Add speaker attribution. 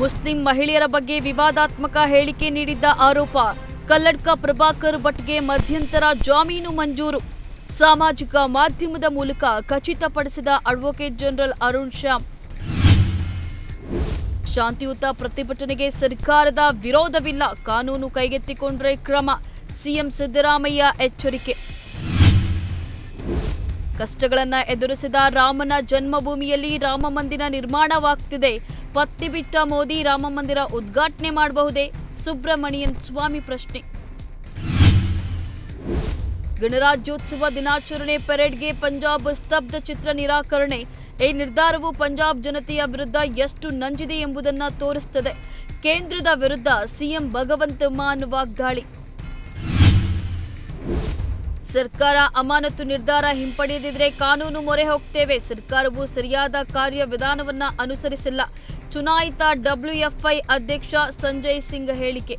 Speaker 1: Muslim ಮಹಿಳೆಯರ ಬಗ್ಗೆ ವಿವಾದಾತ್ಮಕ ಹೇಳಿಕೆ ನೀಡಿದ್ದ ಆರೋಪ, ಕಲ್ಲಡ್ಕ ಪ್ರಭಾಕರ್ ಭಟ್ಗೆ ಮಧ್ಯಂತರ ಜಾಮೀನು ಮಂಜೂರು. ಸಾಮಾಜಿಕ ಮಾಧ್ಯಮದ ಮೂಲಕ ಖಚಿತಪಡಿಸಿದ ಅಡ್ವೊಕೇಟ್ ಜನರಲ್ ಅರುಣ್ ಶ್ಯಾಮ್. ಶಾಂತಿಯುತ ಪ್ರತಿಭಟನೆಗೆ ಸರ್ಕಾರದ ವಿರೋಧವಿಲ್ಲ, ಕಾನೂನು ಕೈಗೆತ್ತಿಕೊಂಡ್ರೆ ಕ್ರಮ, ಸಿಎಂ ಸಿದ್ದರಾಮಯ್ಯ ಎಚ್ಚರಿಕೆ. ಕಷ್ಟಗಳನ್ನ ಎದುರಿಸಿದ ರಾಮನ ಜನ್ಮಭೂಮಿಯಲ್ಲಿ ರಾಮ ಮಂದಿರ ನಿರ್ಮಾಣವಾಗ್ತಿದೆ. ಪತ್ತಿ ಬಿಟ್ಟ ಮೋದಿ ರಾಮ ಮಂದಿರ ಉದ್ಘಾಟನೆ ಮಾಡಬಹುದೇ? ಸುಬ್ರಹ್ಮಣಿಯನ್ ಸ್ವಾಮಿ ಪ್ರಶ್ನೆ. ಗಣರಾಜ್ಯೋತ್ಸವ ದಿನಾಚರಣೆ ಪೆರೇಡ್ಗೆ ಪಂಜಾಬ್ ಸ್ತಬ್ಧ ಚಿತ್ರ ನಿರಾಕರಣೆ. ಈ ನಿರ್ಧಾರವು ಪಂಜಾಬ್ ಜನತೆಯ ವಿರುದ್ಧ ಎಷ್ಟು ನಂಜಿದೆ ಎಂಬುದನ್ನು ತೋರಿಸುತ್ತದೆ ಕೇಂದ್ರದ ವಿರುದ್ಧ ಸಿಎಂ ಭಗವಂತ ಮಾನ್ ವಾಗ್ದಾಳಿ. ಸರ್ಕಾರ ಅಮಾನತು ನಿರ್ಧಾರ ಹಿಂಪಡೆಯದಿದ್ರೆ ಕಾನೂನು ಮೊರೆ ಹೋಗ್ತೇವೆ. ಸರ್ಕಾರವು ಸರಿಯಾದ ಕಾರ್ಯವಿಧಾನವನ್ನ ಅನುಸರಿಸಿಲ್ಲ. ಚುನಾಯಿತ ಡಬ್ಲ್ಯೂಎಫ್ಐ ಅಧ್ಯಕ್ಷ ಸಂಜಯ್ ಸಿಂಗ್ ಹೇಳಿಕೆ.